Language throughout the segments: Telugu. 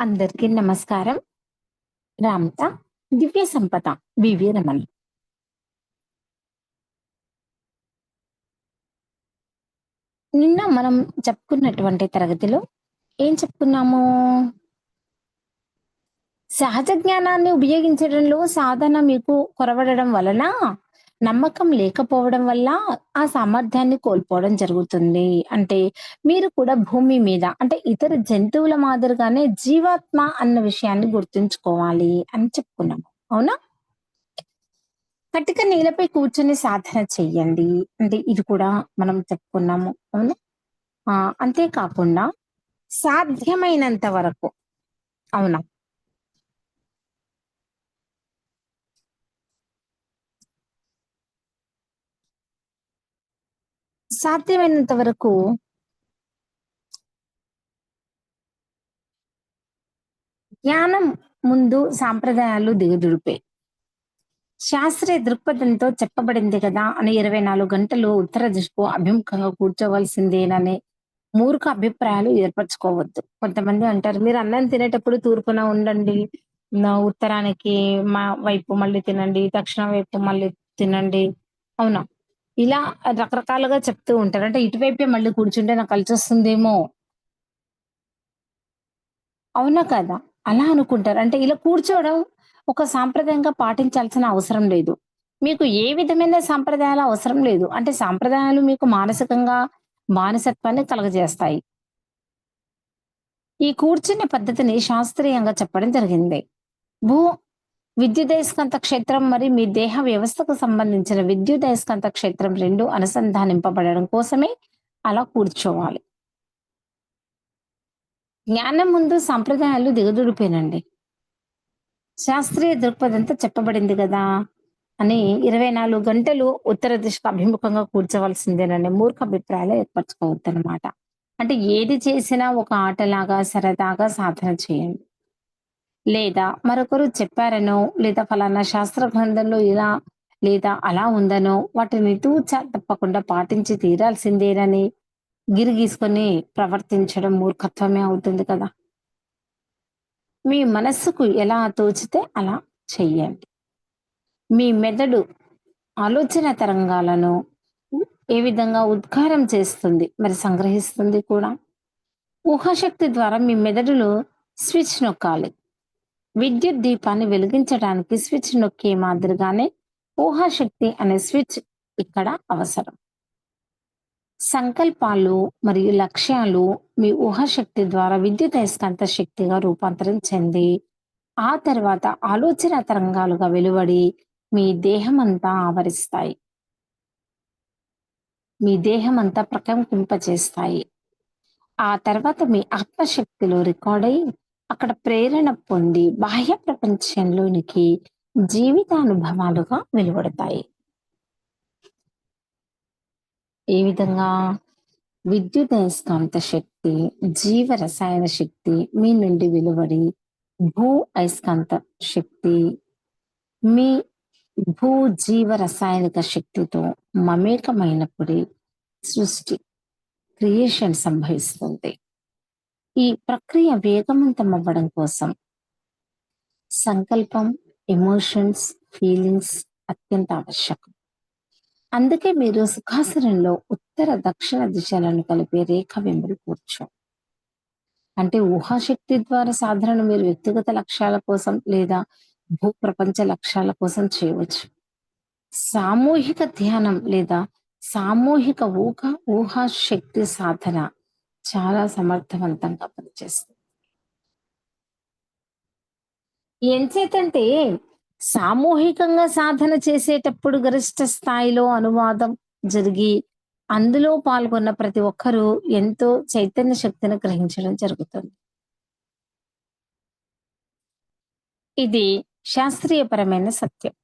అందరికీ నమస్కారం. రామత దివ్య సంపద వివి రమణ. నిన్న మనం చెప్పుకున్నటువంటి తరగతిలో ఏం చెప్పుకున్నాము? సహజ జ్ఞానాన్ని ఉపయోగించడంలో సాధన మీకు కొరవడడం వలన, నమ్మకం లేకపోవడం వల్ల ఆ సామర్థ్యాన్ని కోల్పోవడం జరుగుతుంది. అంటే మీరు కూడా భూమి మీద అంటే ఇతర జంతువుల మాదిరిగానే జీవాత్మ అన్న విషయాన్ని గుర్తుంచుకోవాలి అని చెప్పుకున్నాము. అవునా? కటిక నేలపై కూర్చొని సాధన చెయ్యండి. అంటే ఇది కూడా మనం చెప్పుకున్నాము. అవునా? ఆ అంతే కాకుండా సాధ్యమైనంత వరకు అవునా? సాధ్యమైనంత వరకు జ్ఞానం ముందు సాంప్రదాయాలు దిగదుడిపే. శాస్త్రీయ దృక్పథంతో చెప్పబడింది కదా! అని 24 గంటలు ఉత్తర దిశకు అభిముఖంగా కూర్చోవలసిందేననే మూర్ఖ అభిప్రాయాలు ఏర్పరచుకోవద్దు. కొంతమంది అంటారు, "మీరు అన్నం తినేటప్పుడు తూర్పున ఉండండి. ఉత్తరానికి మా వైపు మళ్ళీ తినండి. దక్షిణ వైపు మళ్ళీ తినండి." అవునా? ఇలా రకరకాలుగా చెప్తూ ఉంటారు. అంటే ఇటువైపే మళ్ళీ కూర్చుంటే నాకు కలిసొస్తుందేమో అవునా కదా అలా అనుకుంటారు. అంటే ఇలా కూర్చోవడం ఒక సాంప్రదాయంగా పాటించాల్సిన అవసరం లేదు. మీకు ఏ విధమైన సాంప్రదాయాలు అవసరం లేదు. అంటే సాంప్రదాయాలు మీకు మానసికంగా మానసత్వాన్ని కలుగజేస్తాయి. ఈ కూర్చునే పద్ధతిని శాస్త్రీయంగా చెప్పడం జరిగింది. భూ విద్యుదయస్కాంత క్షేత్రం మరియు మీ దేహ వ్యవస్థకు సంబంధించిన విద్యుదయస్కాంత క్షేత్రం రెండు అనుసంధానింపబడడం కోసమే అలా కూర్చోవాలి. జ్ఞానం ముందు సంప్రదాయాలు దిగదుడిపోయినండి శాస్త్రీయ దృక్పథంతో చెప్పబడింది కదా అని 24 గంటలు ఉత్తర దిశకు అభిముఖంగా కూర్చోవలసిందేనండి మూర్ఖ అభిప్రాయాలు ఏర్పరచుకోవద్దనమాట. అంటే ఏది చేసినా ఒక ఆటలాగా, సరదాగా సాధన చేయండి. లేదా మరొకరు చెప్పారనో, లేదా ఫలానా శాస్త్ర గ్రంథంలో ఇలా లేదా అలా ఉందనో వాటిని తూచా తప్పకుండా పాటించి తీరాల్సిందేనని గిరిగీసుకొని ప్రవర్తించడం మూర్ఖత్వమే అవుతుంది కదా! మీ మనస్సుకు ఎలా తోచితే అలా చెయ్యండి. మీ మెదడు ఆలోచన తరంగాలను ఏ విధంగా ఉద్గారం చేస్తుంది, మరి సంగ్రహిస్తుంది కూడా. ఊహాశక్తి ద్వారా మీ మెదడులో స్విచ్ నొక్కాలి. విద్యుత్ దీపాన్ని వెలిగించడానికి స్విచ్ నొక్కే మాదిరిగానే ఊహాశక్తి అనే స్విచ్ ఇక్కడ అవసరం. సంకల్పాలు మరియు లక్ష్యాలు మీ ఊహాశక్తి ద్వారా విద్యుత్ అయస్కాంత శక్తిగా రూపాంతరం చెంది, ఆ తర్వాత ఆలోచన తరంగాలుగా వెలువడి మీ దేహమంతా ఆవరిస్తాయి. మీ దేహమంతా ప్రకంపింపచేస్తాయి. ఆ తర్వాత మీ ఆత్మశక్తిలో రికార్డయి, అక్కడ ప్రేరణ పొంది బాహ్య ప్రపంచంలోనికి జీవితానుభవాలుగా వెలువడతాయి. ఏ విధంగా? విద్యుదయస్కాంత శక్తి, జీవ రసాయన శక్తి మీ నుండి వెలువడి, భూ అయస్కాంత శక్తి మీ భూ జీవ రసాయనిక శక్తితో మమేకమైనప్పుడే సృష్టి క్రియేషన్ సంభవిస్తుంది. ఈ ప్రక్రియ వేగవంతం అవ్వడం కోసం సంకల్పం, ఎమోషన్స్, ఫీలింగ్స్ అత్యంత ఆవశ్యకం. అందుకే మీరు సుఖాసనంలో ఉత్తర, దక్షిణ దిశలను కలిపే రేఖ వెంబడి కూర్చో అంటే ఊహాశక్తి ద్వారా సాధారణ మీరు వ్యక్తిగత లక్ష్యాల కోసం లేదా భూ ప్రపంచ లక్ష్యాల కోసం చేయవచ్చు. సామూహిక ధ్యానం లేదా సామూహిక ఊహ ఊహాశక్తి సాధన చాలా సమర్థవంతంగా పనిచేస్తుంది. ఎంచేతంటే సామూహికంగా సాధన చేసేటప్పుడు గరిష్ట స్థాయిలో అనువాదం జరిగి, అందులో పాల్గొన్న ప్రతి ఒక్కరూ ఎంతో చైతన్య శక్తిని గ్రహించడం జరుగుతుంది. ఇది శాస్త్రీయపరమైన సత్యం.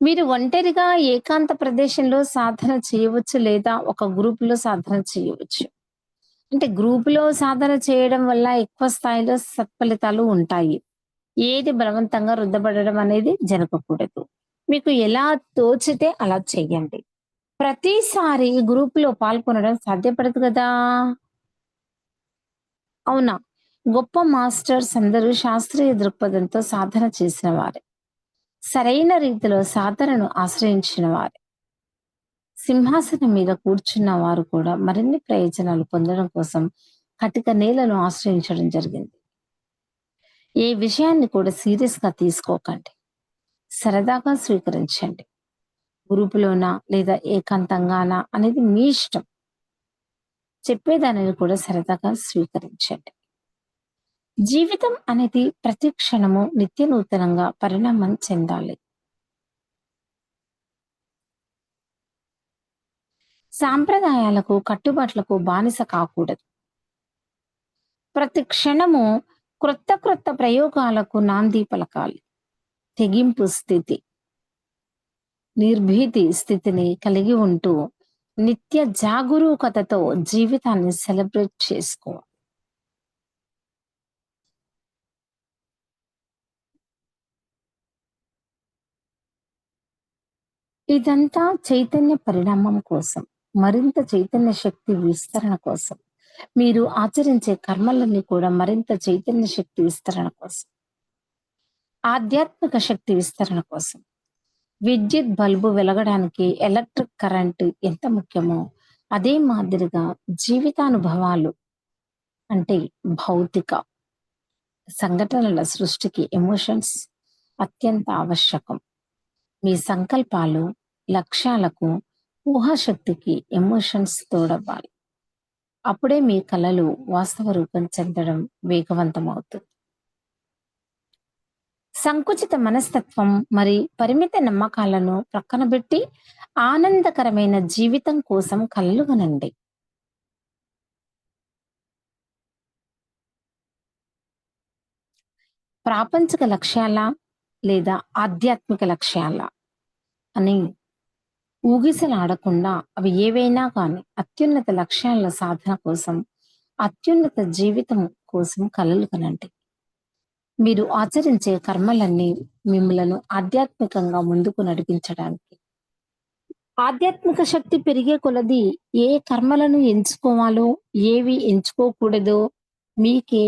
మీరు ఒంటరిగా ఏకాంత ప్రదేశంలో సాధన చేయవచ్చు లేదా ఒక గ్రూపులో సాధన చేయవచ్చు. అంటే గ్రూపులో సాధన చేయడం వల్ల ఎక్కువ స్థాయిలో సత్ఫలితాలు ఉంటాయి. ఏది బలవంతంగా రుద్దబడడం అనేది జరగకూడదు. మీకు ఎలా తోచితే అలా చేయండి ప్రతిసారి గ్రూపులో పాల్గొనడం సాధ్యపడదు కదా అవునా గొప్ప మాస్టర్స్ అందరూ శాస్త్రీయ దృక్పథంతో సాధన చేసిన వారే సరైన రీతిలో సాధనను ఆశ్రయించిన వారే. సింహాసనం మీద కూర్చున్న వారు కూడా మరిన్ని ప్రయోజనాలు పొందడం కోసం కటిక నేలను ఆశ్రయించడం జరిగింది. ఏ విషయాన్ని కూడా సీరియస్గా తీసుకోకండి. సరదాగా స్వీకరించండి. గ్రూపులోనా లేదా ఏకాంతంగానా అనేది మీ ఇష్టం. చెప్పేదానిని కూడా సరదాగా స్వీకరించండి. జీవితం అనేది ప్రతి క్షణము నిత్య నూతనంగా పరిణామం చెందాలి. సాంప్రదాయాలకు కట్టుబాట్లకు బానిస కాకూడదు. ప్రతి క్షణము క్రొత్త క్రొత్త ప్రయోగాలకు నాంది పలకాలి. తెగింపు స్థితి నిర్భీతి స్థితిని కలిగి ఉంటూ నిత్య జాగరూకతతో జీవితాన్ని సెలబ్రేట్ చేసుకోవాలి. ఇదంతా చైతన్య పరిణామం కోసం మరింత చైతన్య శక్తి విస్తరణ కోసం. మీరు ఆచరించే కర్మలన్నీ కూడా మరింత చైతన్య శక్తి విస్తరణ కోసం. ఆధ్యాత్మిక శక్తి విస్తరణ కోసం. విద్యుత్ బల్బు వెలగడానికి ఎలక్ట్రిక్ కరెంటు ఎంత ముఖ్యమో అదే మాదిరిగా జీవితానుభవాలు అంటే భౌతిక సంఘటనల సృష్టికి ఎమోషన్స్ అత్యంత ఆవశ్యకం. మీ సంకల్పాలు లక్ష్యాలకు ఊహాశక్తికి ఎమోషన్స్ తోడవ్వాలి. అప్పుడే మీ కళలు వాస్తవ రూపం చెందడం వేగవంతమవుతుంది. సంకుచిత మనస్తత్వం మరి పరిమిత నమ్మకాలను ప్రక్కనబెట్టి ఆనందకరమైన జీవితం కోసం కలలుగనండి ప్రాపంచిక లక్ష్యాల లేదా ఆధ్యాత్మిక లక్ష్యాల అని ఊగిసలాడకుండా అవి ఏవైనా కానీ అత్యున్నత లక్ష్యాల సాధన కోసం అత్యున్నత జీవితం కోసం కలలు కనండి. మీరు ఆచరించే కర్మలన్నీ మిమ్మలను ఆధ్యాత్మికంగా ముందుకు నడిపించడానికి. ఆధ్యాత్మిక శక్తి పెరిగే కొలది ఏ కర్మలను ఎంచుకోవాలో ఏవి ఎంచుకోకూడదో మీకే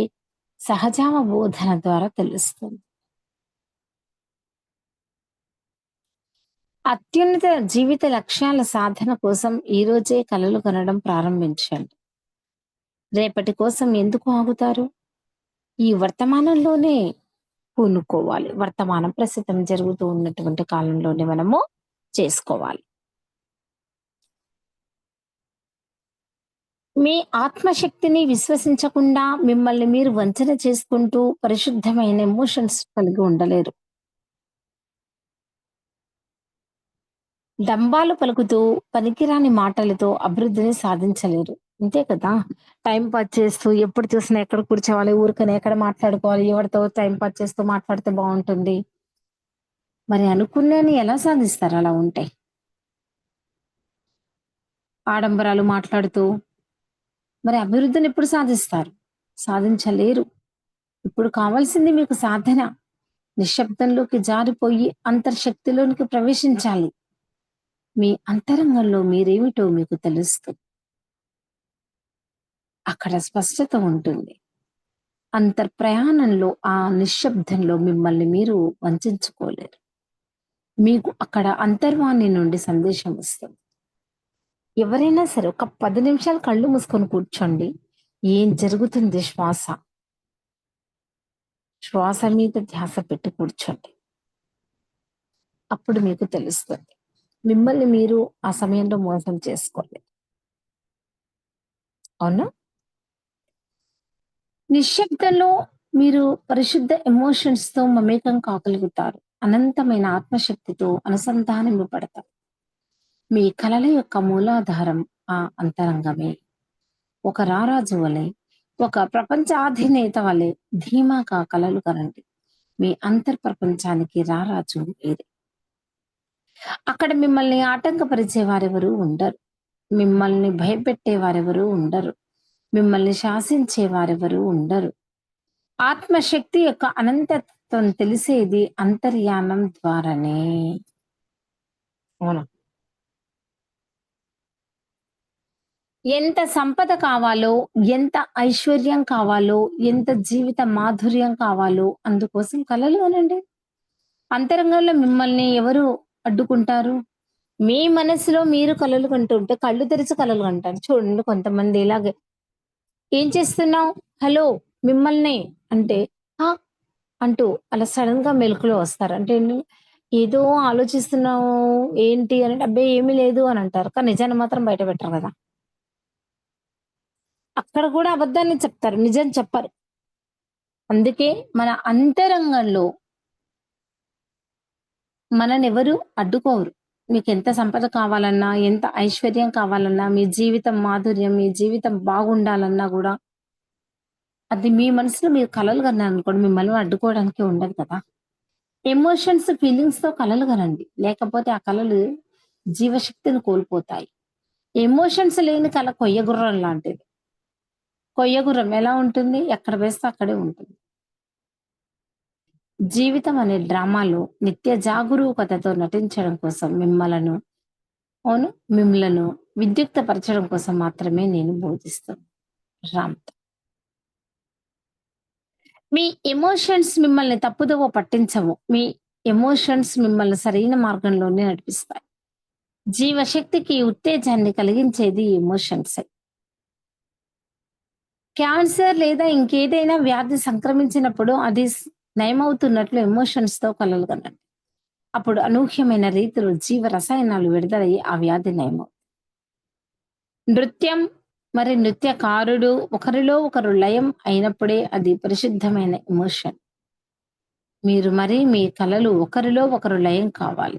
సహజావ బోధన ద్వారా తెలుస్తుంది. అత్యున్నత జీవిత లక్ష్యాల సాధన కోసం ఈ రోజే కలలు కనడం ప్రారంభించండి. రేపటి కోసం ఎందుకు ఆగుతారు? ఈ వర్తమానంలోనే పూనుకోవాలి. వర్తమానం ప్రస్తుతం జరుగుతూ ఉన్నటువంటి కాలంలోనే మనము చేసుకోవాలి. మీ ఆత్మశక్తిని విశ్వసించకుండా మిమ్మల్ని మీరు వంచన చేసుకుంటూ పరిశుద్ధమైన ఎమోషన్స్ కలిగి ఉండలేరు. డంబాలు పలుకుతూ పనికిరాని మాటలతో అభివృద్ధిని సాధించలేరు. అంతే కదా? టైం పాస్ చేస్తూ ఎప్పుడు చూసినా ఎక్కడ కూర్చోవాలి ఊరికనే ఎక్కడ మాట్లాడుకోవాలి ఎవరితో టైం పాస్ చేస్తూ మాట్లాడితే బాగుంటుంది. మరి అనుకునేని ఎలా సాధిస్తారు? అలా ఉంటే ఆడంబరాలు మాట్లాడుతూ మరి అభివృద్ధిని ఎప్పుడు సాధిస్తారు? సాధించలేరు. ఇప్పుడు కావాల్సింది మీకు సాధన. నిశ్శబ్దంలోకి జారిపోయి అంతర్శక్తిలోనికి ప్రవేశించాలి. మీ అంతరంగంలో మీరేమిటో మీకు తెలుస్తుంది అక్కడ స్పష్టత ఉంటుంది. అంతర్ ప్రయాణంలో ఆ నిశ్శబ్దంలో మిమ్మల్ని మీరు వంచుకోలేరు మీకు అక్కడ అంతర్వాణి నుండి సందేశం వస్తుంది. ఎవరైనా సరే ఒక పది నిమిషాలు కళ్ళు మూసుకొని కూర్చోండి. ఏం జరుగుతుంది శ్వాస? శ్వాస మీద ధ్యాస పెట్టి కూర్చోండి. అప్పుడు మీకు తెలుస్తుంది. మిమ్మల్ని మీరు ఆ సమయంలో మోసం చేసుకోలేదు. అవునా? నిశ్శబ్దంలో మీరు పరిశుద్ధ ఎమోషన్స్తో మమేకం కాగలుగుతారు. అనంతమైన ఆత్మశక్తితో అనుసంధానింపబడతారు. మీ కళల యొక్క మూలాధారం ఆ అంతరంగమే. ఒక రారాజు వలె ఒక ప్రపంచ అధినేత వలె ధీమాగా కలలు కనండి. మీ అంతర్ ప్రపంచానికి రారాజు మీరే. అక్కడ మిమ్మల్ని ఆటంకపరిచే వారెవరు ఉండరు. మిమ్మల్ని భయపెట్టే వారెవరు ఉండరు. మిమ్మల్ని శాసించే వారెవరు ఉండరు. ఆత్మశక్తి యొక్క అనంతత్వం తెలిసేది అంతర్యానం ద్వారానే. ఎంత సంపద కావాలో, ఎంత ఐశ్వర్యం కావాలో, ఎంత జీవిత మాధుర్యం కావాలో అందుకోసం కలలు కనండి. అంతరంగంలో మిమ్మల్ని ఎవరు అడ్డుకుంటారు? మీ మనసులో మీరు కళలు కంటుంటే కళ్ళు తెరిచి కళలు కంటారు. చూడండి కొంతమంది ఇలాగే "ఏం చేస్తున్నావు? హలో మిమ్మల్ని అంటే "ఆ!" అంటూ అలా సడన్గా మెలకులు వస్తారు. అంటే ఏదో ఆలోచిస్తున్నావు ఏంటి అని "అబ్బే! ఏమీ లేదు" అని అంటారు. కానీ నిజాన్ని మాత్రం బయట పెట్టరు కదా అక్కడ కూడా అబద్ధాన్ని చెప్తారు. నిజం చెప్పరు. అందుకే మన అంతరంగంలో మనని ఎవరు అడ్డుకోరు. మీకు ఎంత సంపద కావాలన్నా, ఎంత ఐశ్వర్యం కావాలన్నా, మీ జీవితం మాధుర్యం, మీ జీవితం బాగుండాలన్నా కూడా అది మీ మనసులో మీరు కలలు కన్నారనుకోండి మిమ్మల్ని అడ్డుకోవడానికి ఉండదు కదా! ఎమోషన్స్, ఫీలింగ్స్‌తో కలలు కనండి. లేకపోతే ఆ కళలు జీవశక్తిని కోల్పోతాయి. ఎమోషన్స్ లేని కల కొయ్య గుర్రం లాంటిది. కొయ్య గుర్రం ఎలా ఉంటుంది? ఎక్కడ వేస్తే అక్కడే ఉంటుంది. జీవితం అనే డ్రామాలో నిత్య జాగరూకతతో నటించడం కోసం మిమ్మలను అవును. మిమ్ములను విద్యుక్తపరచడం కోసం మాత్రమే నేను బోధిస్తాను. రామ్‌తో. మీ ఎమోషన్స్ మిమ్మల్ని తప్పుదోవ పట్టించవు. మీ ఎమోషన్స్ మిమ్మల్ని సరైన మార్గంలోనే నడిపిస్తాయి. జీవశక్తికి ఉత్తేజాన్ని కలిగించేది ఎమోషన్స్ క్యాన్సర్ లేదా ఇంకేదైనా వ్యాధి సంక్రమించినప్పుడు అది నయమవుతున్నట్లు ఎమోషన్స్‌తో కలలు అప్పుడు అనూహ్యమైన రీతిలో జీవ రసాయనాలు విడుదలయ్యి ఆ వ్యాధి నయమవుతుంది. నృత్యం మరి నృత్యకారుడు ఒకరిలో ఒకరు లయం అయినప్పుడే అది పరిశుద్ధమైన ఎమోషన్. మీరు మరి మీ కళలు ఒకరిలో ఒకరు లయం కావాలి.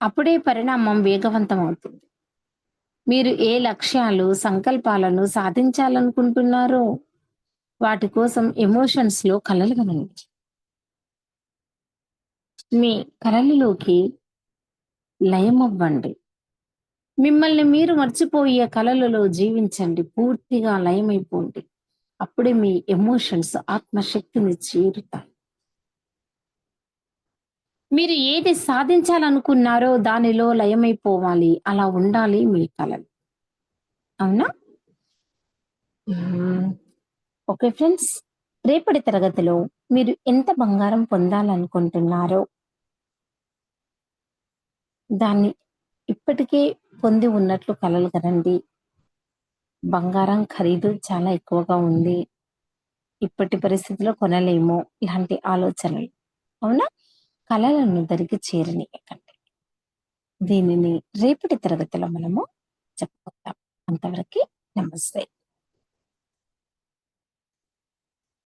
అప్పుడే పరిణామం వేగవంతం అవుతుంది మీరు ఏ లక్ష్యాలు, సంకల్పాలను సాధించాలనుకుంటున్నారో వాటి కోసం ఎమోషన్స్‌లో కలలు కనండి. మీ కలలలోకి లయమవ్వండి. మిమ్మల్ని మీరు మర్చిపోయే కలలలో జీవించండి. పూర్తిగా లయమైపోండి. అప్పుడే మీ ఎమోషన్స్ ఆత్మశక్తిని చేరుతాయి. మీరు ఏది సాధించాలనుకున్నారో దానిలో లయమైపోవాలి. అలా ఉండాలి మీ కళలు అవునా? Okay friends. రేపటి తరగతిలో మీరు ఎంత బంగారం పొందాలనుకుంటున్నారో దాన్ని ఇప్పటికే పొంది ఉన్నట్లు కలలు కనండి. బంగారం ఖరీదు చాలా ఎక్కువగా ఉంది. ఇప్పటి పరిస్థితిలో కొనలేము. ఇలాంటి ఆలోచనలు. అవునా? కళలను దరికి చేరనీయకండి. దీనిని రేపటి తరగతిలో మనము చెప్పుకుందాం. అంతవరకు నమస్తే.